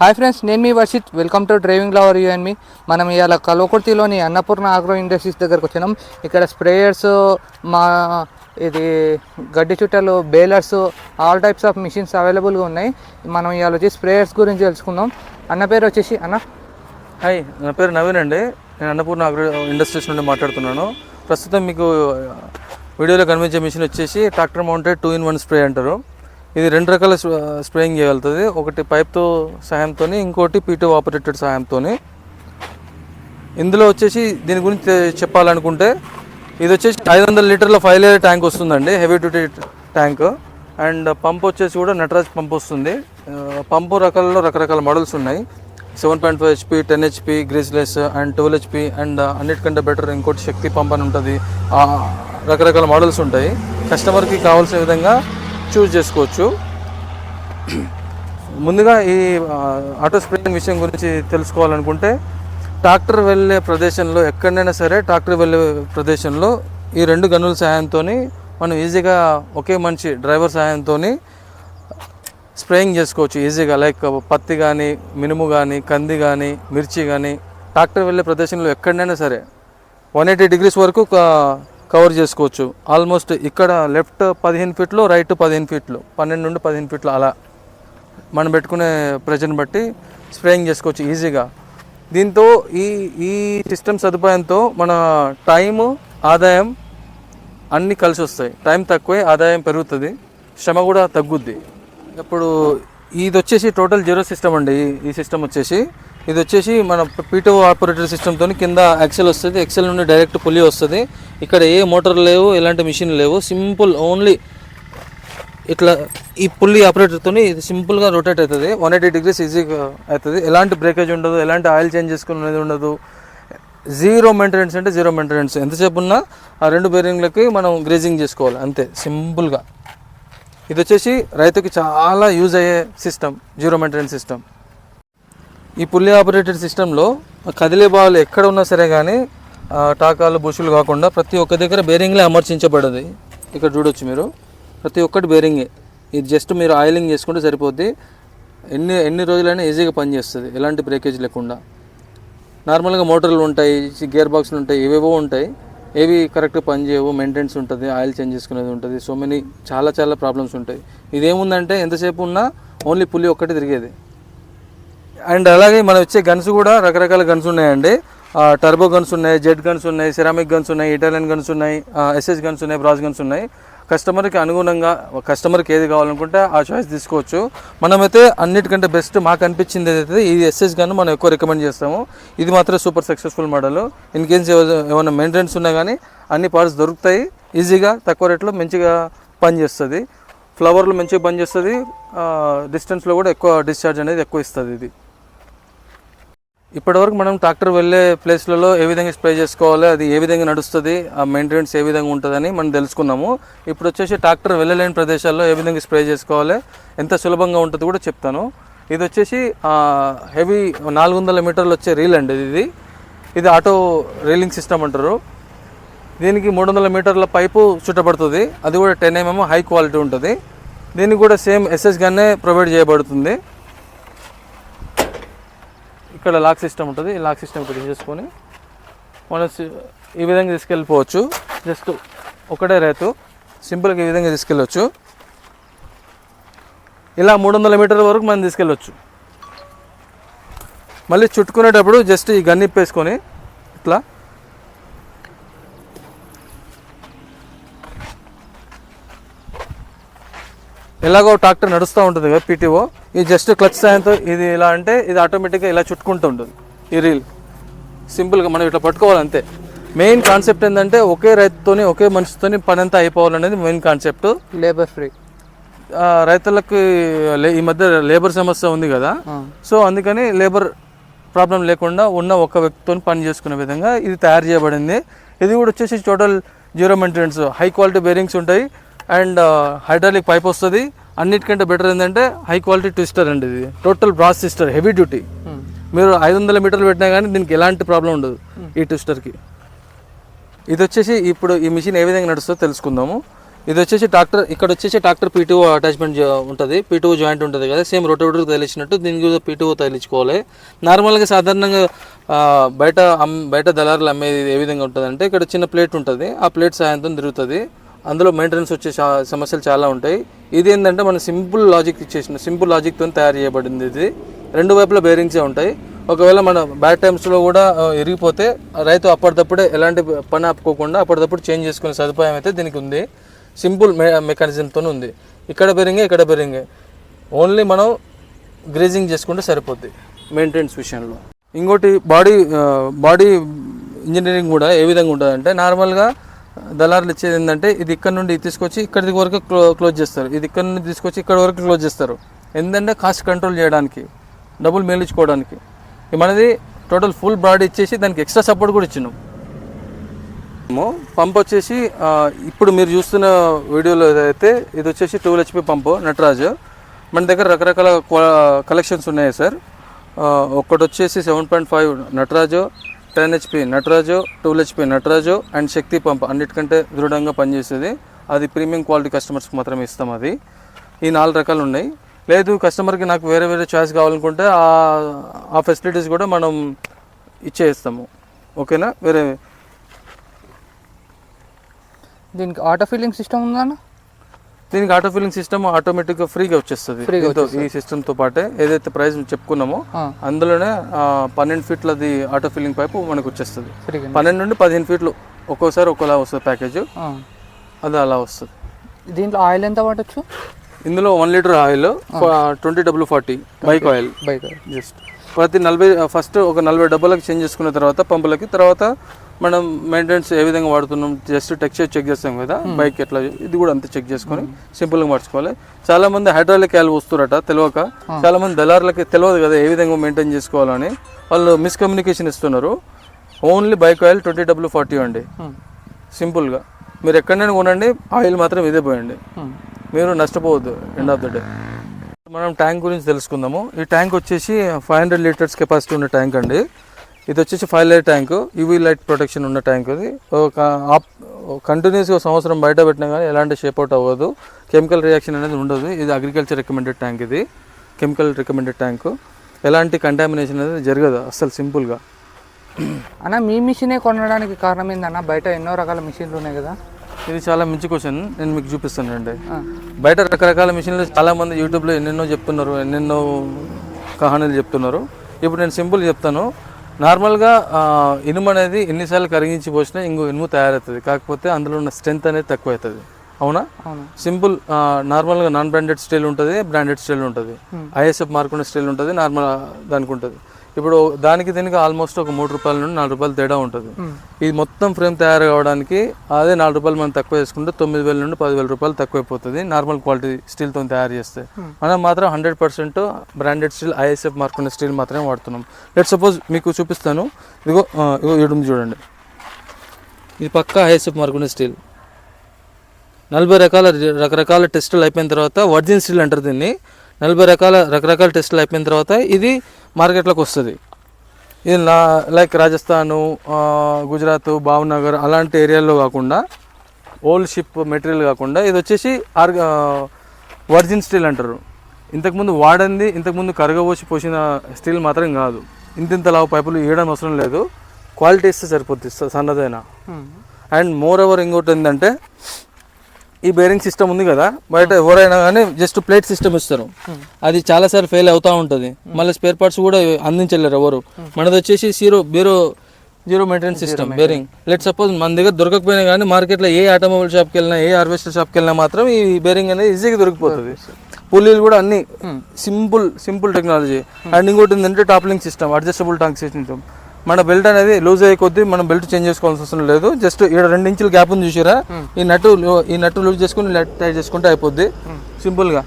Hi friends నేను మీ Varshith. Welcome to driving lover you and me మనం ఇవాళ కల్వకుర్తిలోని Annapurna agro industries దగ్గరకు వచ్చినాం. ఇక్కడ స్ప్రేయర్స్ మా ఇది గడ్డి చుట్టలు balers all types of machines అవైలబుల్గా ఉన్నాయి. మనం ఇవాళ వచ్చి స్ప్రేయర్స్ గురించి తెలుసుకుందాం. అన్న పేరు వచ్చేసి అన్న? హాయ్ నా పేరు నవీన్ అండి. నేను అన్నపూర్ణ ఆగ్రో ఇండస్ట్రీస్ నుండి మాట్లాడుతున్నాను. ప్రస్తుతం మీకు వీడియోలో కనిపించే మిషన్ వచ్చేసి tractor mounted two in one spray అంటారు. ఇది రెండు రకాల స్ప్రేయింగ్ చేయగలుగుతుంది. ఒకటి పైప్తో సహాయంతో ఇంకోటి పీటో ఆపరేటెడ్ సహాయంతో ఇందులో వచ్చేసి దీని గురించి చెప్పాలనుకుంటే ఇది వచ్చేసి ఐదు వందల లీటర్ల ఫైవ్ లేయర్ ట్యాంక్ వస్తుందండి heavy duty tank. And pump వచ్చేసి కూడా నటరాజ్ పంప్ వస్తుంది. పంపు రకాలలో రకరకాల మోడల్స్ ఉన్నాయి. Seven point five HP ten HP greaseless and twelve HP and అన్నిటికంటే బెటర్ ఇంకోటి శక్తి పంప్ అని ఉంటుంది. రకరకాల మోడల్స్ ఉంటాయి. కస్టమర్కి కావాల్సిన విధంగా చూస్ చేసుకోవచ్చు. ముందుగా ఈ ఆటో స్ప్రేయింగ్ విషయం గురించి తెలుసుకోవాలనుకుంటే ట్రాక్టర్ వెళ్ళే ప్రదేశంలో ఎక్కడైనా సరే ట్రాక్టర్ వెళ్ళే ప్రదేశంలో ఈ రెండు గనుల సహాయంతో మనం ఈజీగా ఒకే మనిషి డ్రైవర్ సహాయంతో స్ప్రేయింగ్ చేసుకోవచ్చు ఈజీగా. లైక్ పత్తి కానీ మినుము కానీ కంది కానీ మిర్చి కానీ ట్రాక్టర్ వెళ్ళే ప్రదేశంలో ఎక్కడైనా సరే వన్ ఎయిటీ డిగ్రీస్ వరకు కవర్ చేసుకోవచ్చు. ఆల్మోస్ట్ ఇక్కడ లెఫ్ట్ పదిహేను ఫీట్లు రైట్ పదిహేను ఫీట్లు పన్నెండు నుండి పదిహేను ఫీట్లు అలా మనం పెట్టుకునే ప్రెజర్ని బట్టి స్ప్రేయింగ్ చేసుకోవచ్చు ఈజీగా. దీంతో ఈ ఈ సిస్టమ్ సదుపాయంతో మన టైము ఆదాయం అన్నీ కలిసి వస్తాయి. టైం తక్కువే ఆదాయం పెరుగుతుంది శ్రమ కూడా తగ్గుద్ది. ఇప్పుడు ఇది వచ్చేసి టోటల్ జీరో సిస్టమ్ అండి. ఈ- సిస్టమ్ వచ్చేసి ఇది వచ్చేసి మన పీటో ఆపరేటర్ సిస్టమ్తో కింద ఎక్సెల్ వస్తుంది. ఎక్సెల్ నుండి డైరెక్ట్ పులి వస్తుంది. ఇక్కడ ఏ మోటార్ లేవు ఎలాంటి మిషన్ లేవు. సింపుల్ ఓన్లీ ఇట్లా ఈ పుల్లి ఆపరేటర్తో ఇది సింపుల్గా రొటేట్ అవుతుంది. వన్ ఎయిటీ డిగ్రీస్ ఈజీగా అవుతుంది. ఎలాంటి బ్రేకేజ్ ఉండదు ఎలాంటి ఆయిల్ చేంజ్ చేసుకునేది ఉండదు. జీరో మెయింటెనెన్స్ అంటే జీరో మెయింటెనెన్స్ ఎంతసేపు ఉన్నా ఆ రెండు బేరింగ్లకి మనం గ్రేజింగ్ చేసుకోవాలి. అంతే సింపుల్గా ఇది వచ్చేసి రైతుకి చాలా యూజ్ అయ్యే సిస్టమ్ జీరో మెయింటెనెన్స్ సిస్టమ్ ఈ పుల్లి ఆపరేటెడ్ సిస్టంలో కదిలే బాల్ ఎక్కడ ఉన్నా సరే కానీ టాకాలు బుషులు కాకుండా ప్రతి ఒక్క దగ్గర బేరింగ్లే అమర్చించబడది. ఇక్కడ చూడొచ్చు మీరు. ప్రతి ఒక్కటి బేరింగే. ఇది జస్ట్ మీరు ఆయిలింగ్ చేసుకుంటే సరిపోద్ది. ఎన్ని ఎన్ని రోజులైనా ఈజీగా పనిచేస్తుంది. ఎలాంటి బ్రేకేజ్ లేకుండా. నార్మల్గా మోటార్లు ఉంటాయి గేర్ బాక్స్లు ఉంటాయి ఏవేవో ఉంటాయి. ఏవి కరెక్ట్గా పనిచేయవు మెయింటెనెన్స్ ఉంటుంది ఆయిల్ చేంజ్ చేసుకునేది ఉంటుంది. సో మెనీ చాలా చాలా ప్రాబ్లమ్స్ ఉంటాయి. ఇదేముందంటే ఎంతసేపు ఉన్నా ఓన్లీ పులి ఒక్కటి తిరిగేది. అండ్ అలాగే మనం వచ్చే గన్స్ కూడా రకరకాల గన్స్ ఉన్నాయండి. టర్బో గన్స్ ఉన్నాయి జెడ్ గన్స్ ఉన్నాయి సిరామిక్ గన్స్ ఉన్నాయి ఇటాలియన్ గన్స్ ఉన్నాయి ఎస్ఎస్ గన్స్ ఉన్నాయి బ్రాస్ గన్స్ ఉన్నాయి. కస్టమర్కి అనుగుణంగా కస్టమర్కి ఏది కావాలనుకుంటే ఆ చాయిస్ తీసుకోవచ్చు. మనమైతే అన్నిటికంటే బెస్ట్ మాకు అనిపించింది ఏదైతే ఈ ఎస్ఎస్ గన్ మనం ఎక్కువ రికమెండ్ చేస్తాము ఇది మాత్రం super successful model in case ఏమైనా మెయింటెనెన్స్ ఉన్నా కానీ అన్ని పార్ట్స్ దొరుకుతాయి. ఈజీగా తక్కువ రేట్లో మంచిగా పనిచేస్తుంది ఫ్లవర్లు మంచిగా పనిచేస్తుంది డిస్టెన్స్లో కూడా ఎక్కువ డిశ్చార్జ్ అనేది ఎక్కువ ఇస్తుంది ఇది. ఇప్పటివరకు మనం ట్రాక్టర్ వెళ్ళే ప్లేస్లలో ఏ విధంగా స్ప్రే చేసుకోవాలి అది ఏ విధంగా నడుస్తుంది ఆ మెయింటెనెన్స్ ఏ విధంగా ఉంటుందని మనం తెలుసుకున్నాము. ఇప్పుడు వచ్చేసి ట్రాక్టర్ వెళ్ళలేని ప్రదేశాల్లో ఏ విధంగా స్ప్రే చేసుకోవాలి ఎంత సులభంగా ఉంటుంది కూడా చెప్తాను. ఇది వచ్చేసి హెవీ నాలుగు వందల మీటర్లు వచ్చే రీల్ అండి ఇది. ఇది ఆటో రీలింగ్ సిస్టమ్ అంటారు. దీనికి మూడు వందల మీటర్ల పైపు చుట్టబడుతుంది. అది కూడా టెన్ ఎంఎం హై క్వాలిటీ ఉంటుంది. దీనికి కూడా సేమ్ ఎస్ఎస్ గన్నే ప్రొవైడ్ చేయబడుతుంది. ఇక్కడ లాక్ సిస్టమ్ ఉంటుంది. ఈ లాక్ సిస్టమ్ ఇక్కడ చేసుకొని మనం ఈ విధంగా తీసుకెళ్ళిపోవచ్చు. జస్ట్ ఒకటే రైతు. సింపుల్గా ఈ విధంగా తీసుకెళ్ళొచ్చు. ఇలా మూడు వందల మీటర్ల వరకు మనం తీసుకెళ్ళొచ్చు. మళ్ళీ చుట్టుకునేటప్పుడు జస్ట్ ఈ గన్ ఇప్పేసుకొని ఇట్లా ఎలాగో ట్రాక్టర్ నడుస్తూ ఉంటుంది కదా పీటీఓ ఈ జస్ట్ క్లచ్ సాయంతో ఇది ఇలా అంటే ఇది ఆటోమేటిక్గా ఇలా చుట్టుకుంటూ ఉంటుంది. ఈ రీల్ సింపుల్గా మనం ఇట్లా పట్టుకోవాలి అంతే. మెయిన్ కాన్సెప్ట్ ఏంటంటే ఒకే రైతుతోని ఒకే మనిషితోని పని అంతా అయిపోవాలనేది మెయిన్ కాన్సెప్ట్ లేబర్ ఫ్రీ రైతులకు లే- ఈ మధ్య లేబర్ సమస్య ఉంది కదా. సో అందుకని లేబర్ ప్రాబ్లం లేకుండా ఉన్న ఒక వ్యక్తితో పని చేసుకునే విధంగా ఇది తయారు చేయబడింది. ఇది కూడా వచ్చేసి total zero maintenance high quality bearings ఉంటాయి. అండ్ హైడ్రాలిక్ పైప్ వస్తుంది. అన్నిటికంటే బెటర్ ఏంటంటే హై క్వాలిటీ ట్విస్టర్ అండి ఇది. Total brass sister heavy duty. మీరు ఐదు వందల మీటర్లు పెట్టినా కానీ దీనికి ఎలాంటి ప్రాబ్లం ఉండదు ఈ ట్విస్టర్కి. ఇది వచ్చేసి ఇప్పుడు ఈ మిషన్ ఏ విధంగా నడుస్తుందో తెలుసుకుందాము. ఇది వచ్చేసి ట్రాక్టర్ ఇక్కడ వచ్చేసి ట్రాక్టర్ పీటీఓ అటాచ్మెంట్ ఉంటుంది. పీటీఓ జాయింట్ ఉంటుంది కదా సేమ్ రొటోవేటర్ తగిలించినట్టు దీనికి కూడా పీటీఓ తగిలించుకోవాలి. నార్మల్గా సాధారణంగా బయట బయట దళారులు అమ్మేది ఏ విధంగా ఉంటుంది అంటే ఇక్కడ చిన్న ప్లేట్ ఉంటుంది. ఆ ప్లేట్ సాయంత్రం తిరుగుతుంది. అందులో మెయింటెనెన్స్ వచ్చే సమస్యలు చాలా ఉంటాయి. ఇది ఏంటంటే మన సింపుల్ లాజిక్ ఇచ్చేసిన సింపుల్ లాజిక్తో తయారు చేయబడింది ఇది. రెండు వైపులా బేరింగ్సే ఉంటాయి. ఒకవేళ మన బ్యాడ్ టైమ్స్లో కూడా ఇరిగిపోతే రైతు అప్పటిదప్పుడే ఎలాంటి పని ఆపుకోకుండా అప్పటిదప్పుడు చేంజ్ చేసుకునే సదుపాయం అయితే దీనికి ఉంది. సింపుల్ మె మెకానిజంతో ఉంది. ఇక్కడ బెరింగే ఇక్కడ బెరింగే ఓన్లీ మనం గ్రేజింగ్ చేసుకుంటే సరిపోద్ది. మెయింటెనెన్స్ విషయంలో. ఇంకోటి బాడీ బాడీ ఇంజనీరింగ్ కూడా ఏ విధంగా ఉంటుంది అంటే నార్మల్గా దళారులు ఇచ్చేది ఏంటంటే ఇది ఇక్కడ నుండి తీసుకొచ్చి ఇక్కడి వరకు క్లో క్లోజ్ చేస్తారు. ఇది ఇక్కడ నుండి తీసుకొచ్చి ఇక్కడ వరకు క్లోజ్ చేస్తారు. ఎందుకంటే కాస్ట్ కంట్రోల్ చేయడానికి డబ్బులు మేలుచుకోవడానికి మనది టోటల్ ఫుల్ బ్రాడ్ ఇచ్చేసి దానికి ఎక్స్ట్రా సపోర్ట్ కూడా ఇచ్చినాం. ఏమో పంప్ వచ్చేసి ఇప్పుడు మీరు చూస్తున్న వీడియోలో అయితే ఇది వచ్చేసి టూ హెచ్పి పంపు నటరాజ్. మన దగ్గర రకరకాల కలెక్షన్స్ ఉన్నాయి సార్. ఒకటి వచ్చేసి seven point five Nataraj ten HP Nataraj two HP Nataraj and Shakti pump అన్నిటికంటే దృఢంగా పనిచేసేది. అది ప్రీమియం క్వాలిటీ కస్టమర్స్కి మాత్రమే ఇస్తాం అది. ఈ నాలుగు రకాలు ఉన్నాయి. లేదు కస్టమర్కి నాకు వేరే వేరే చాయిస్ కావాలనుకుంటే ఆ- ఫెసిలిటీస్ కూడా మనం ఇచ్చేస్తాము. ఓకేనా? వేరే దీనికి ఆటో ఫీలింగ్ సిస్టమ్ ఉందా దీనికి ఆటో ఫిల్లింగ్ సిస్టమ్ ఆటోమేటిక్గా ఫ్రీగా వచ్చేస్తుంది. ఫ్రీగా దీంతో ఈ సిస్టమ్తో పాటే ఏదైతే ప్రైస్ చెప్పుకున్నామో అందులోనే పన్నెండు ఫీట్లది ఆటో ఫిల్లింగ్ పైపు మనకు వచ్చేస్తుంది. పన్నెండు నుండి పదిహేను ఫీట్లు ఒక్కోసారి ఒక్కోలా వస్తుంది ప్యాకేజ్. అది అలా వస్తుంది. దీంట్లో ఆయిల్ ఎంత పట్టొచ్చు ఇందులో one litre oil twenty W forty bike oil bike just ప్రతి నలభై ఫస్ట్ ఒక నలభై డబ్బాలకు చేంజ్ చేసుకున్న తర్వాత పంపులకి తర్వాత మనం మెయింటెనెన్స్ ఏ విధంగా వాడుతున్నాం? జస్ట్ టెక్స్చర్ చెక్ చేస్తాం కదా బైక్ ఎట్లా ఇది కూడా అంతే చెక్ చేసుకొని సింపుల్గా మార్చుకోవాలి. చాలా మంది హైడ్రాలిక్ ఆయిల్ వస్తురట తెలియక చాలా మంది దళారులకి తెలియదు కదా ఏ విధంగా మెయింటైన్ చేసుకోవాలని. వాళ్ళు మిస్కమ్యూనికేషన్ ఇస్తున్నారు. Only bike oil twenty W forty అండి. సింపుల్గా మీరు ఎక్కడైనా కొనండి ఆయిల్ మాత్రం ఇదే పోయండి. మీరు నష్టపోవద్దు ఎండ్ ఆఫ్ ద డే మనం ట్యాంక్ గురించి తెలుసుకుందాము. ఈ ట్యాంక్ వచ్చేసి ఫైవ్ హండ్రెడ్ లీటర్స్ కెపాసిటీ ఉన్న ట్యాంక్ అండి. ఇది వచ్చేసి five light tank. UV light protection ఉన్న ట్యాంక్ ఇది. ఒక కంటిన్యూస్గా సంవత్సరం బయట పెట్టినా కానీ ఎలాంటి షేప్ అవుట్ అవ్వదు. కెమికల్ రియాక్షన్ అనేది ఉండదు. ఇది అగ్రికల్చర్ రికమెండెడ్ ట్యాంక్ ఇది. కెమికల్ రికమెండెడ్ ట్యాంక్ ఎలాంటి కంటామినేషన్ అనేది జరగదు. అస్సలు సింపుల్గా అన్న మీ మిషనే కొనడానికి కారణం ఏందన్న బయట ఎన్నో రకాల మిషన్లు ఉన్నాయి కదా. ఇది చాలా మంచి క్వశ్చన్ నేను మీకు చూపిస్తానండి బయట రకరకాల మిషన్లు చాలా మంది యూట్యూబ్లో ఎన్నెన్నో చెప్తున్నారు ఎన్నెన్నో కహానీలు చెప్తున్నారు. ఇప్పుడు నేను సింపుల్ చెప్తాను. నార్మల్గా ఇనుము అనేది ఎన్నిసార్లు కరిగించి పోసినా ఇంకో ఇనుము తయారవుతుంది. కాకపోతే అందులో ఉన్న స్ట్రెంత్ అనేది తక్కువ అవుతుంది అవునా. సింపుల్ నార్మల్గా నాన్ బ్రాండెడ్ స్టైల్ ఉంటుంది బ్రాండెడ్ స్టైల్ ఉంటుంది. ఐఎస్ఎఫ్ మార్క్ ఉన్న స్టైల్ ఉంటుంది నార్మల్ దానికి ఉంటుంది. ఇప్పుడు దానికి దీనికి ఆల్మోస్ట్ ఒక మూడు రూపాయల నుండి నాలుగు రూపాయలు తేడా ఉంటుంది. ఇది మొత్తం ఫ్రేమ్ తయారు కావడానికి అదే నాలుగు రూపాయలు మనం తక్కువ చేసుకుంటే తొమ్మిది వేల నుండి పదివేల రూపాయలు తక్కువ అయిపోతుంది. నార్మల్ క్వాలిటీ స్టీల్తో తయారు చేస్తే. మనం మాత్రం hundred percent branded steel ISF mark ఉన్న స్టీల్ మాత్రమే వాడుతున్నాం. లెట్ సపోజ్ మీకు చూపిస్తాను. ఇదిగో ఆ, ఇదిగో ఇడుము చూడండి. ఇది పక్కా ఐఎస్ఎఫ్ మార్క్ ఉన్న స్టీల్ నలభై రకాల రకరకాల టెస్టులు అయిపోయిన తర్వాత వర్జిన్ స్టీల్ అంటారు దీన్ని. నలభై రకాల రకరకాల టెస్టులు అయిపోయిన తర్వాత ఇది మార్కెట్లోకి వస్తుంది. ఇది లైక్ రాజస్థాను గుజరాత్ భావనగర్ అలాంటి ఏరియాల్లో కాకుండా ఓల్డ్ షిప్ మెటీరియల్ కాకుండా ఇది వచ్చేసి ఆర్గ వర్జిన్ స్టీల్ అంటారు. ఇంతకుముందు వాడంది ఇంతకుముందు కరగబోసి పోసిన స్టీల్ మాత్రం కాదు. ఇంత ఇంత లావు పైపులు వేయడం అవసరం లేదు. క్వాలిటీ ఇస్తే సరిపోతుంది సన్నదైనా. అండ్ మోర్ ఓవర్ ఇంకోటి ఏంటంటే ఈ బేరింగ్ సిస్టమ్ ఉంది కదా బయట ఎవరైనా కానీ జస్ట్ ప్లేట్ సిస్టమ్ ఇస్తారు. అది చాలాసార్లు ఫెయిల్ అవుతూ ఉంటుంది. మళ్ళీ స్పేర్ పార్ట్స్ కూడా అందించలేరు ఎవరు. మనది వచ్చేసి zero బీరో zero maintenance system bearing let suppose మన దగ్గర దొరకకపోయినా కానీ మార్కెట్లో ఏ ఆటోమొబైల్ షాప్కి వెళ్ళినా ఏ హార్వెస్టర్ షాప్కి వెళ్ళినా మాత్రం ఈ బేరింగ్ అనేది ఈజీగా దొరికిపోతుంది. పుల్లీలు కూడా అన్ని సింపుల్ సింపుల్ టెక్నాలజీ అండ్ ఇంకోటి ఏంటంటే toppling system adjustable tank system మన బెల్ట్ అనేది లూజ్ అయ్యే కొద్దీ మనం బెల్ట్ చేంజ్ చేసుకోవాల్సిన అవసరం లేదు. జస్ట్ ఇక్కడ రెండు ఇంచుల గ్యాప్ ఉంది చూసారా? ఈ నటు లో- ఈ నటు లూజ్ చేసుకుని లెట్ టైట్ చేసుకుంటే అయిపోద్ది. సింపుల్గా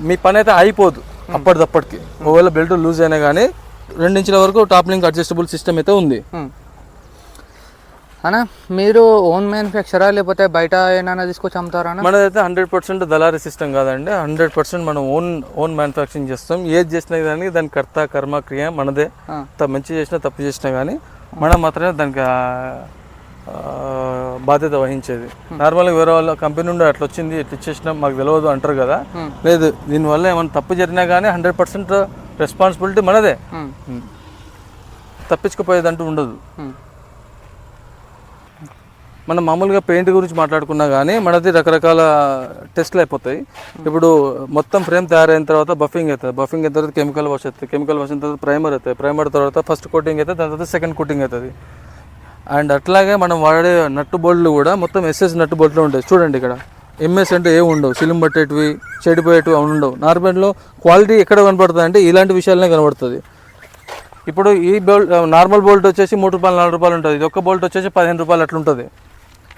మీ పని అయితే అయిపోదు అప్పటిదప్పటికి. ఒకవేళ బెల్ట్ లూజ్ అయినా కానీ రెండు ఇంచుల వరకు టాప్ లింక్ అడ్జస్టబుల్ సిస్టమ్ అయితే ఉంది. అన్న మీరు ఓన్ మ్యానుఫ్యాక్చరా లేకపోతే బయట ఏమైనా తీసుకొచ్చి అమ్ముతారా మనదైతే హండ్రెడ్ పర్సెంట్ దళారీ సిస్టమ్ కాదండి. హండ్రెడ్ పర్సెంట్ మనం ఓన్ ఓన్ మ్యానుఫ్యాక్చరింగ్ చేస్తాం. ఏది చేసినా కానీ దాని కర్త కర్మ క్రియ మనదే. మంచి చేసినా తప్పు చేసినా కానీ మనం మాత్రమే దానికి బాధ్యత వహించేది. నార్మల్గా వేరే వాళ్ళ కంపెనీ నుండి అట్లా వచ్చింది ఇట్లా ఇచ్చేసినాం మాకు తెలియదు అంటారు కదా. లేదు దీనివల్ల ఏమైనా తప్పు జరిగినా కానీ హండ్రెడ్ పర్సెంట్ రెస్పాన్సిబిలిటీ మనదే. తప్పించుకుపోయేదంటూ ఉండదు. మనం మామూలుగా పెయింట్ గురించి మాట్లాడుకున్నా కానీ మనది రకరకాల టెస్ట్లు అయిపోతాయి. ఇప్పుడు మొత్తం ఫ్రేమ్ తయారైన తర్వాత బఫింగ్ అవుతుంది బఫింగ్ అయిన తర్వాత కెమికల్ వాష్ అవుతుంది కెమికల్ వాష్ అయిన తర్వాత ప్రైమర్ అవుతుంది ప్రైమర్ తర్వాత ఫస్ట్ కోటింగ్ అవుతుంది దాని తర్వాత సెకండ్ కోటింగ్ అవుతుంది అండ్ అట్లాగే మనం వాడే నట్టు బోల్ట్లు కూడా మొత్తం ఎస్ఎస్ నట్టు బోల్ట్లు ఉంటాయి చూడండి ఇక్కడ. ఎంఎస్ అంటే ఏమి ఉండవు. సిలిం పట్టేటివి చెడిపోయేటివి అవి ఉండవు. నార్మల్లో క్వాలిటీ ఎక్కడ కనబడుతుంది అంటే ఇలాంటి విషయాలనే కనబడుతుంది. ఇప్పుడు ఈ బోల్ట్ నార్మల్ బోల్ట్ వచ్చేసి మూడు రూపాయలు నాలుగు రూపాయలు ఉంటుంది. ఇది ఒక్క బోల్ట్ వచ్చేసి పదిహేను రూపాయలు అట్లా ఉంటుంది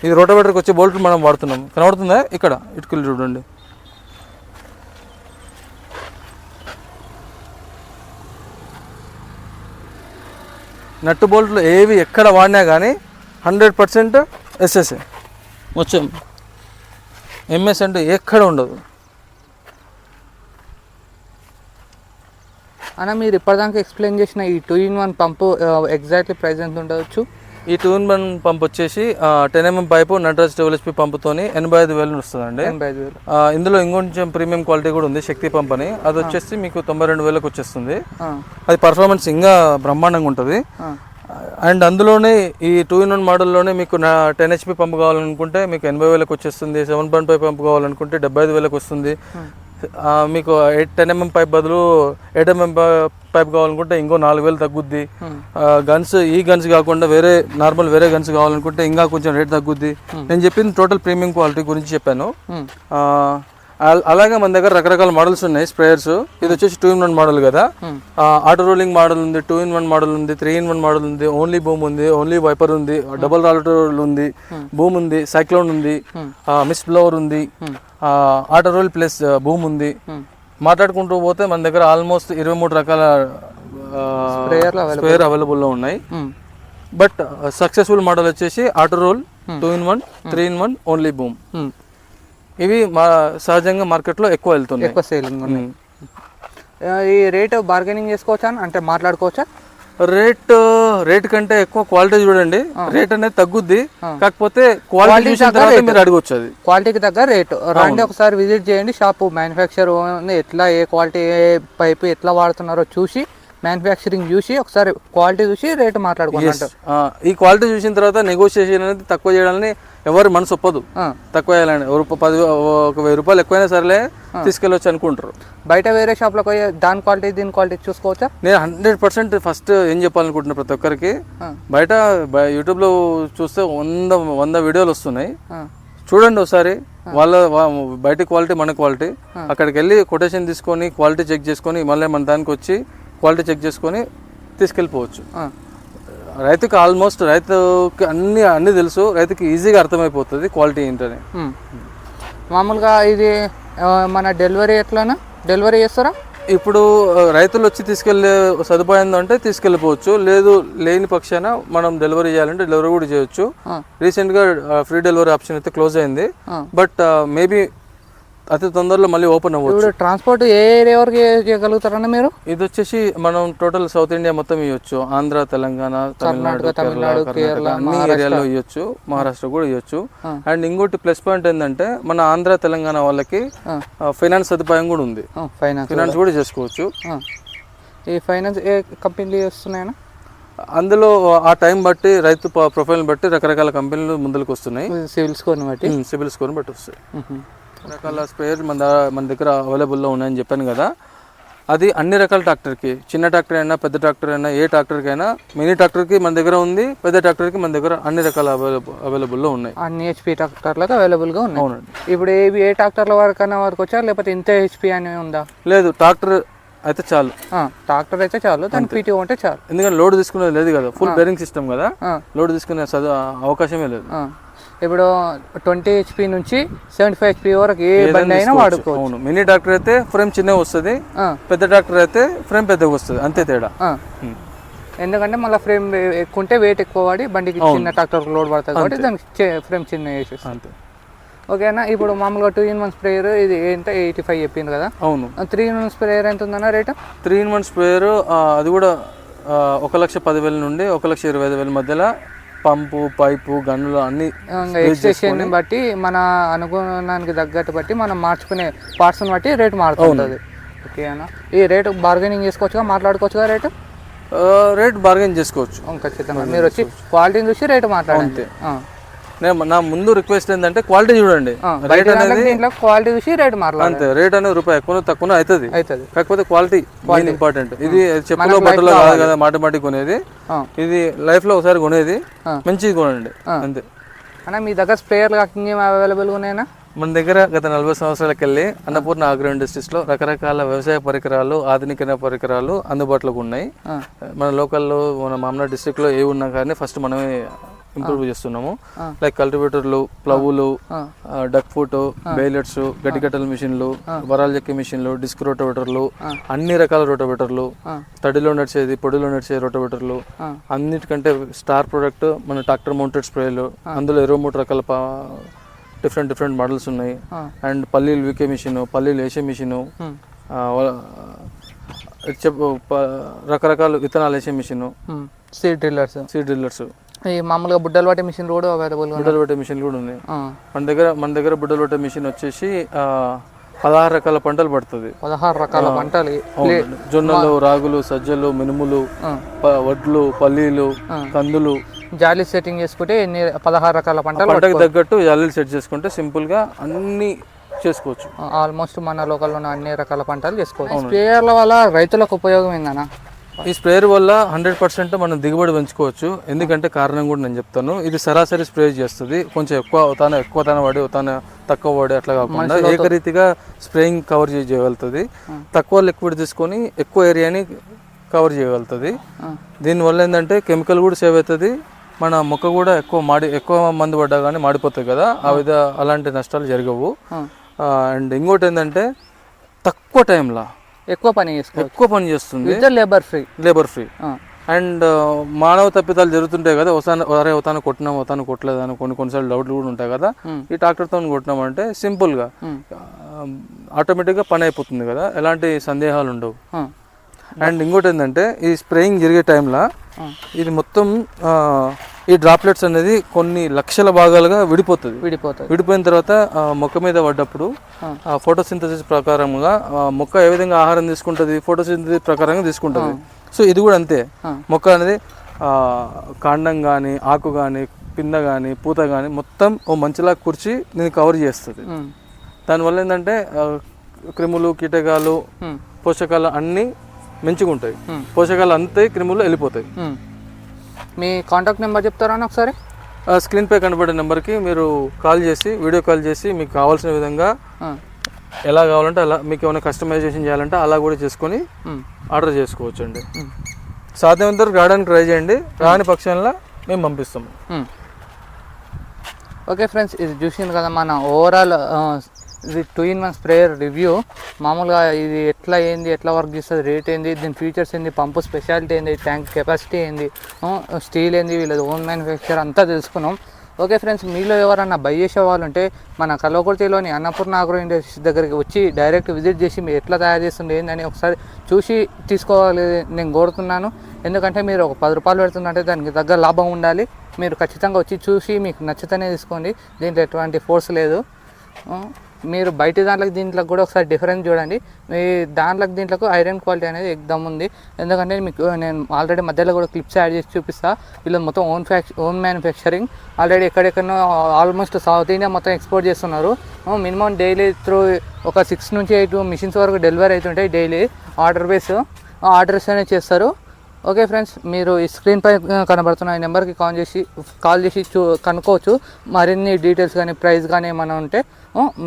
ఇది రోటోవేటర్కి వచ్చే బోల్ట్ మనం వాడుతున్నాం. కనబడుతుందా? ఇక్కడ. ఇటుకలు చూడండి. నట్టు బోల్ట్లు ఏవి ఎక్కడ వాడినా కానీ హండ్రెడ్ పర్సెంట్ ఎస్ఎస్ఏ. వచ్చాం ఎంఎస్ అంటే ఎక్కడ ఉండదు. అన్న మీరు ఇప్పటిదాకా ఎక్స్ప్లెయిన్ చేసిన ఈ two in one pump exactly price ఎంత ఉండవచ్చు ఈ టూ ఇన్ వన్ పంప్ వచ్చేసి ten MM pipe Nataraj WSP పంపుతోని ఎనభై ఐదు వేలు వస్తుందండి ఎనభై ఐదు వేలు. ఆ, ఇందులో ఇంకొంచెం ప్రీమియం క్వాలిటీ కూడా ఉంది శక్తి పంప్ అని. అది వచ్చేసి మీకు తొంభై రెండు వేలకు వచ్చేస్తుంది. అది పర్ఫార్మెన్స్ ఇంకా బ్రహ్మాండంగా ఉంటుంది. అండ్ అందులోనే ఈ టూ ఇన్ వన్ మోడల్లోనే మీకు నా టెన్ హెచ్పి పంప్ కావాలనుకుంటే మీకు ఎనభై వేలకు వచ్చేస్తుంది సెవెన్ పాయింట్ ఫైవ్ పంప్ కావాలనుకుంటే డెబ్బై ఐదు వేలకు వస్తుంది. మీకు ఎయిట్ టెన్ ఎంఎం పైప్ బదులు ఎయిట్ ఎంఎం పైప్ కావాలనుకుంటే ఇంకో నాలుగు వేలు తగ్గుద్ది. Hmm. గన్స్ ఈ గన్స్ కాకుండా వేరే నార్మల్ వేరే గన్స్ కావాలనుకుంటే ఇంకా కొంచెం రేట్ తగ్గుద్ది. నేను చెప్పింది టోటల్ ప్రీమియం క్వాలిటీ గురించి చెప్పాను. అల్- అలాగే మన దగ్గర రకరకాల మోడల్స్ ఉన్నాయి స్ప్రేయర్స్ ఇది వచ్చేసి టూ ఇన్ వన్ మోడల్ కదా. Hmm. ఆటో రోలింగ్ మోడల్ ఉంది టూ ఇన్ వన్ మోడల్ ఉంది త్రీ ఇన్ వన్ మోడల్ ఉంది ఓన్లీ బూమ్ ఉంది ఓన్లీ వైపర్ ఉంది డబుల్ రాలర్ ఉంది బూమ్ ఉంది సైక్లోన్ ఉంది మిస్ బ్లవర్ ఉంది. ఆటో రోల్ ప్లస్ బూమ్ ఉంది. Hmm. మాట్లాడుకుంటూ పోతే మన దగ్గర ఆల్మోస్ట్ ఇరవై మూడు రకాల స్ప్రేయర్ అవైలబుల్లో ఉన్నాయి. బట్ సక్సెస్ఫుల్ మోడల్ వచ్చేసి auto roll two in one three in one only boom. ఇవి మా సహజంగా మార్కెట్లో ఎక్కువ వెళ్తున్నాయి. ఎక్కువ సేలింగ్. ఆ, ఈ రేట్ బార్గెనింగ్ చేసుకోవచ్చా? అంటే మాట్లాడుకోవచ్చా? రేట్ రేట్ కంటే ఎక్కువ క్వాలిటీ చూడండి. రేట్ అనేది తగ్గుద్ది. కాకపోతే క్వాలిటీ చూసిన తర్వాత మీరు అడగొచ్చు అది. క్వాలిటీకి తగ్గ రేటు. రండి ఒకసారి విజిట్ చేయండి షాపు. మ్యానుఫ్యాక్చర్ ఎట్లా ఏ క్వాలిటీ ఏ పైపు ఎట్లా వాడుతున్నారో చూసి మ్యానుఫ్యాక్చరింగ్ చూసి ఒకసారి క్వాలిటీ చూసి రేటు ఆ, ఈ క్వాలిటీ చూసిన తర్వాత నెగోషియేషన్ అనేది తక్కువ చేయాలని ఎవరు మనసు ఒప్పదు. తక్కువ రూప- పది ఒక వెయ్యి రూపాయలు ఎక్కువైనా సరేలే తీసుకెళ్ళొచ్చు అనుకుంటారు. బయట వేరే షాప్లోకి పోయి దాని క్వాలిటీ దీని క్వాలిటీ చూసుకోవచ్చా? నేను హండ్రెడ్ పర్సెంట్ ఫస్ట్ ఏం చెప్పాలనుకుంటున్నా ప్రతి ఒక్కరికి. బయట యూట్యూబ్లో చూస్తే వంద వంద వీడియోలు వస్తున్నాయి. చూడండి ఒకసారి వాళ్ళ బయట క్వాలిటీ మన క్వాలిటీ. అక్కడికి వెళ్ళి కొటేషన్ తీసుకొని క్వాలిటీ చెక్ చేసుకొని మళ్ళీ మన దానికి వచ్చి క్వాలిటీ చెక్ చేసుకొని తీసుకెళ్ళిపోవచ్చు. రైతుకి ఆల్మోస్ట్ రైతుకి అన్ని అన్ని తెలుసు. రైతుకి ఈజీగా అర్థమైపోతుంది క్వాలిటీ ఏంటని. మామూలుగా ఇది మన డెలివరీ ఎట్లానా? డెలివరీ చేస్తారా? ఇప్పుడు రైతులు వచ్చి తీసుకెళ్ళే సదుపాయం అంటే తీసుకెళ్ళిపోవచ్చు. లేదు లేని పక్షాన మనం డెలివరీ చేయాలంటే డెలివరీ కూడా చేయొచ్చు. రీసెంట్గా ఫ్రీ డెలివరీ ఆప్షన్ అయితే క్లోజ్ అయింది. బట్ మేబీ అతి తొందరలో మళ్ళీ ఓపెన్ అవ్వచ్చు. ట్రాన్స్పోర్ట్ ఏ ఏరియా వరకు చేయగలుగుతారన్న మీరు? ఇది వచ్చేసి మనం టోటల్ సౌత్ ఇండియా మొత్తం ఇవ్వచ్చు. ఆంధ్ర తెలంగాణ తమిళనాడు కేరళ కర్ణాటక అన్ని ఏరియాలో ఇవ్వచ్చు. మహారాష్ట్ర కూడా ఇవ్వచ్చు. అండ్ ఇంకోటి ప్లస్ పాయింట్ ఏంటంటే మన ఆంధ్ర తెలంగాణ వాళ్ళకి. ఫైనాన్స్ సదుపాయం కూడా ఉంది. ఫైనాన్స్ ఫైనాన్స్ కూడా. చేసుకోవచ్చు. ఈ ఫైనాన్స్ ఏ కంపెనీలు వస్తున్నాయన్నా? అందులో ఆ టైం బట్టి రైతు ప్రొఫైల్ బట్టి రకరకాల కంపెనీలు ముందుకు వస్తున్నాయి సివిల్ స్కోర్ని బట్టి. సిబిల్ స్కోర్ బట్టి వస్తాయి. రకాల స్ప్రేయర్ మన మన దగ్గర అవైలబుల్లో ఉన్నాయని చెప్పాను కదా. అది అన్ని రకాల ట్రాక్టర్కి. చిన్న ట్రాక్టర్ అయినా పెద్ద ట్రాక్టర్ అయినా ఏ ట్రాక్టర్కి అయినా మినీ ట్రాక్టర్కి మన దగ్గర ఉంది పెద్ద ట్రాక్టర్కి మన దగ్గర అన్ని రకాల అవైలబుల్ అవైలబుల్లో ఉన్నాయి. అన్ని హెచ్పి ట్రాక్టర్లకు అవైలబుల్గా ఉన్నాయి. అవునండి. ఇప్పుడు ఏవి ఏ ట్రాక్టర్ల వరకైనా వరకు వచ్చా లేకపోతే ఇంత హెచ్పి అని ఉందా? లేదు ట్రాక్టర్ అయితే చాలు. ట్రాక్టర్ అయితే చాలు దాని పీటీ ఉంటే చాలు. ఎందుకంటే లోడ్ తీసుకునేది లేదు కదా ఫుల్ బేరింగ్ సిస్టమ్ కదా. లోడ్ తీసుకునే అవకాశమే లేదు. ఇప్పుడు ట్వంటీ హెచ్పి నుంచి సెవెంటీ ఫైవ్ హెచ్పి వరకు ఏ బండి అయినా వాడుకో అవును. మినీ ట్రాక్టర్ అయితే ఫ్రేమ్ చిన్నగా వస్తుంది పెద్ద ట్రాక్టర్ అయితే ఫ్రేమ్ పెద్దగా వస్తుంది అంతే తేడా. ఎందుకంటే మళ్ళీ ఫ్రేమ్ ఎక్కువ ఉంటే వెయిట్ ఎక్కువ వాడి బండికి చిన్న ట్రాక్టర్ లోడ్ పడుతుంది కాబట్టి దానికి ఫ్రేమ్ చిన్న వేసేసి అంతే. ఓకేనా? ఇప్పుడు మామూలుగా టూ ఇన్ వన్ స్ప్రేయర్ ఇది ఎంత? ఎయిటీ ఫైవ్ చెప్పింది కదా? అవును. త్రీ ఇన్ వన్ స్ప్రేయర్ ఎంత ఉందన్న rate three in one sprayer అది కూడా ఒక లక్ష పదివేల నుండి ఒక లక్ష ఇరవై ఐదు వేల మధ్యలో పంపు పైపు గన్నులు అన్ని ఎక్స్టేషన్ బట్టి మన అనుగుణానికి తగ్గట్టు బట్టి మనం మార్చుకునే పార్ట్స్ని బట్టి రేటు మారుతుంటుంది. ఓకే అన్న ఈ రేటు బార్గెనింగ్ చేసుకోవచ్చుగా మాట్లాడుకోవచ్చుగా రేటు రేట్ బార్గెన్ చేసుకోవచ్చు. ఖచ్చితంగా. మీరు వచ్చి క్వాలిటీని చూసి రేటు. నేను నా ముందు రిక్వెస్ట్ ఏంటంటే క్వాలిటీ చూడండి. దాంట్లో దీంట్లో క్వాలిటీ చూసి రేటు అంతే రేట్ అనేది రూపాయి ఎక్కువ తక్కువ అవుతుంది. అవుతుంది. కాకపోతే క్వాలిటీ మెయిన్ ఇంపార్టెంట్ ఇది చెప్పులో బట్టలో కాదు కదా మాటి మాటి కొనేది. ఇది లైఫ్లో ఒకసారి కొనేది. మంచిది కొనండి. అంతే. అన్న మీ దగ్గర స్ప్రేయర్లు ఇంకేం అవైలబుల్గా ఉన్నాయన్నా? మన దగ్గర గత నలభై సంవత్సరాలకు వెళ్ళి అన్నపూర్ణ ఆగ్రో ఇండస్ట్రీస్లో రకరకాల వ్యవసాయ పరికరాలు ఆధునిక పరికరాలు అందుబాటులోకి ఉన్నాయి. మన లోకల్లో మన మామూలు డిస్ట్రిక్ట్లో ఏ ఉన్నా కానీ ఫస్ట్ మనమే ఇంప్రూవ్ చేస్తున్నాము. లైక్ కల్టివేటర్లు ప్లవులు. డక్ ఫుట్ బెయిలెట్స్ గడ్డికట్టల మిషన్లు వరాలు చెక్కే మిషన్లు డిస్క్ రోటోవేటర్లు అన్ని రకాల రోటోవేటర్లు. తడిలో నడిచేది పొడిలో నడిచే రోటోవేటర్లు. అన్నిటికంటే స్టార్ ప్రోడక్ట్ మన ట్రాక్టర్ మౌంటెడ్ స్ప్రేలు అందులో ఇరవై మూడు రకాల డిఫరెంట్ డిఫరెంట్ మోడల్స్ ఉన్నాయి. అండ్ పల్లీలు వీకే మిషన్ పల్లీలు వేసే మిషను రకరకాల విత్తనాలు వేసే machine seed drillers seed drillers ఈ మామూలుగా బుడ్డలు పట్టే మిషన్ కూడా అవైలబుల్గా ఉన్నాయి బుడ్డలు పెట్టే మిషన్లు కూడా ఉన్నాయి. ఆ. మన దగ్గర మన దగ్గర బుడ్డలు పెట్టే మిషన్ వచ్చేసి పదహారు రకాల పంటలు పడుతుంది. పదహారు రకాల పంటలు. జొన్నలు రాగులు సజ్జలు మినుములు వడ్లు పల్లీలు కందులు. జాలీ సెట్టింగ్ చేసుకుంటే ఎన్ని పదహారు రకాల పంటలు పంటకు తగ్గట్టు జాలీలు సెట్ చేసుకుంటే సింపుల్గా అన్ని చేసుకోవచ్చు. ఆల్మోస్ట్ మన లోకల్లో ఉన్న అన్ని రకాల పంటలు చేసుకోవచ్చు. స్ప్రేయర్ల వల్ల రైతులకు ఉపయోగం ఏందన్నా? ఈ స్ప్రేయర్ వల్ల హండ్రెడ్ పర్సెంట్ మనం దిగుబడి పెంచుకోవచ్చు. ఎందుకంటే కారణం కూడా నేను చెప్తాను. ఇది సరాసరి స్ప్రే చేస్తుంది. కొంచెం ఎక్కువ తాను ఎక్కువ తన పడి తాను తక్కువ పడి అట్లా కాకుండా ఏకరీతిగా స్ప్రేయింగ్ కవర్ చేయగలుగుతుంది. తక్కువ లిక్విడ్ తీసుకొని ఎక్కువ ఏరియాని కవర్ చేయగలుగుతుంది. దీనివల్ల ఏంటంటే కెమికల్ కూడా సేవ్ అవుతుంది. మన మొక్క కూడా ఎక్కువ మాడి ఎక్కువ మందు పడ్డా కానీ మాడిపోతుంది కదా. ఆ విధ అలాంటి నష్టాలు జరగవు. అండ్ ఇంకోటి ఏంటంటే తక్కువ టైంలో ఎక్కువ పని చేసుకోవచ్చు. ఎక్కువ పని చేస్తుంది. Labour free labour free and మానవ తప్పిదాలు జరుగుతుంటాయి కదా ఒకసారి ఒరే ఒకతాను కొట్టినాం ఒకతాను కొట్టలేదు అని కొన్ని కొన్నిసార్లు డౌట్లు కూడా ఉంటాయి కదా. ఈ ట్రాక్టర్తో కొట్టినామంటే సింపుల్గా ఆటోమేటిక్గా పని అయిపోతుంది కదా ఎలాంటి సందేహాలు ఉండవు. అండ్ ఇంకోటి ఏంటంటే ఈ స్ప్రేయింగ్ జరిగే టైంలో ఇది మొత్తం ఈ డ్రాప్లెట్స్ అనేది కొన్ని లక్షల భాగాలుగా విడిపోతుంది. విడిపోతుంది. విడిపోయిన తర్వాత మొక్క మీద పడ్డప్పుడు ఫోటోసింథసిస్ ప్రకారంగా మొక్క ఏ విధంగా ఆహారం తీసుకుంటుంది ఫోటోసింథసిస్ ప్రకారంగా తీసుకుంటుంది. సో ఇది కూడా అంతే. మొక్క అనేది ఆ, కాండం కానీ ఆకు కానీ పింద కానీ పూత కానీ మొత్తం ఓ మంచిలా కూర్చి దీన్ని కవర్ చేస్తుంది. దానివల్ల ఏంటంటే క్రిములు కీటకాలు. పోషకాలు అన్నీ మంచిగా ఉంటాయి పోషకాలు అంతే క్రిములు వెళ్ళిపోతాయి. మీ కాంటాక్ట్ నెంబర్ చెప్తారా ఒకసారి ఆ స్క్రీన్ పై కనబడే నెంబర్కి మీరు కాల్ చేసి వీడియో కాల్ చేసి మీకు కావాల్సిన విధంగా. ఎలా కావాలంటే అలా మీకు ఏమైనా కస్టమైజేషన్ చేయాలంటే అలా కూడా చేసుకొని. ఆర్డర్ చేసుకోవచ్చు అండి సాధ్యమైనంత వరకు రావడానికి ట్రై చేయండి రాని పక్షంలో మేము పంపిస్తాము. ఓకే ఫ్రెండ్స్ ఇది చూసింది కదా మన ఓవరాల్ ఇది two in one sprayer review. మామూలుగా ఇది ఎట్లా ఏంది ఎట్లా వర్క్ చేస్తుంది రేట్ ఏంది దీని ఫీచర్స్ ఏంది పంపు స్పెషాలిటీ ఏంది ట్యాంక్ కెపాసిటీ ఏంది స్టీల్ ఏంది వీళ్ళది ఓన్ మ్యానుఫ్యాక్చర్ అంతా తెలుసుకున్నాం. ఓకే ఫ్రెండ్స్ మీలో ఎవరన్నా బై చేసే వాళ్ళు ఉంటే మన కల్వకుర్తిలోని అన్నపూర్ణ ఆగ్రో ఇండస్ట్రీస్ దగ్గరికి వచ్చి డైరెక్ట్ విజిట్ చేసి మీరు ఎట్లా తయారు చేస్తుంది ఏందని ఒకసారి చూసి తీసుకోవాలి నేను కోరుతున్నాను. ఎందుకంటే మీరు ఒక పది రూపాయలు పెడుతుందంటే దానికి తగ్గ లాభం ఉండాలి. మీరు ఖచ్చితంగా వచ్చి చూసి మీకు నచ్చితేనే తీసుకోండి. దీంట్లో ఎటువంటి ఫోర్స్ లేదు. మీరు బయట దాంట్లో దీంట్లోకి కూడా ఒకసారి డిఫరెన్స్ చూడండి. మీ దాంట్లో దీంట్లోకి ఐరన్ క్వాలిటీ అనేది ఎగ్దమ్ ఉంది. ఎందుకంటే మీకు నేను ఆల్రెడీ మధ్యలో కూడా క్లిప్స్ యాడ్ చేసి చూపిస్తా. వీళ్ళు మొత్తం ఓన్ ఫ్యాక్ ఓన్ మ్యానుఫ్యాక్చరింగ్ ఆల్రెడీ ఎక్కడెక్కడో ఆల్మోస్ట్ సౌత్ ఇండియా మొత్తం ఎక్స్పోర్ట్ చేస్తున్నారు. మినిమం డైలీ త్రూ ఒక సిక్స్ నుంచి ఎయిట్ మిషన్స్ వరకు డెలివరీ అవుతుంటాయి డైలీ ఆర్డర్ బేస్ ఆర్డర్స్ అనేవి చేస్తారు. ఓకే ఫ్రెండ్స్ మీరు ఈ స్క్రీన్ పై కనబడుతున్న ఈ నెంబర్కి కాల్ చేసి కాల్ చేసి చూ కనుక్కోవచ్చు. మరిన్ని డీటెయిల్స్ కానీ ప్రైస్ కానీ ఏమైనా ఉంటే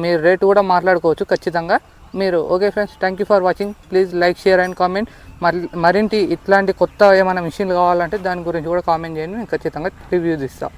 మీరు రేటు కూడా మాట్లాడుకోవచ్చు ఖచ్చితంగా. మీరు okay friends thank you for watching. Please like share and comment. మరి మరింటి ఇట్లాంటి కొత్త ఏమైనా మిషన్లు కావాలంటే దాని గురించి కూడా కామెంట్ చేయండి. నేను ఖచ్చితంగా రివ్యూ ఇస్తాను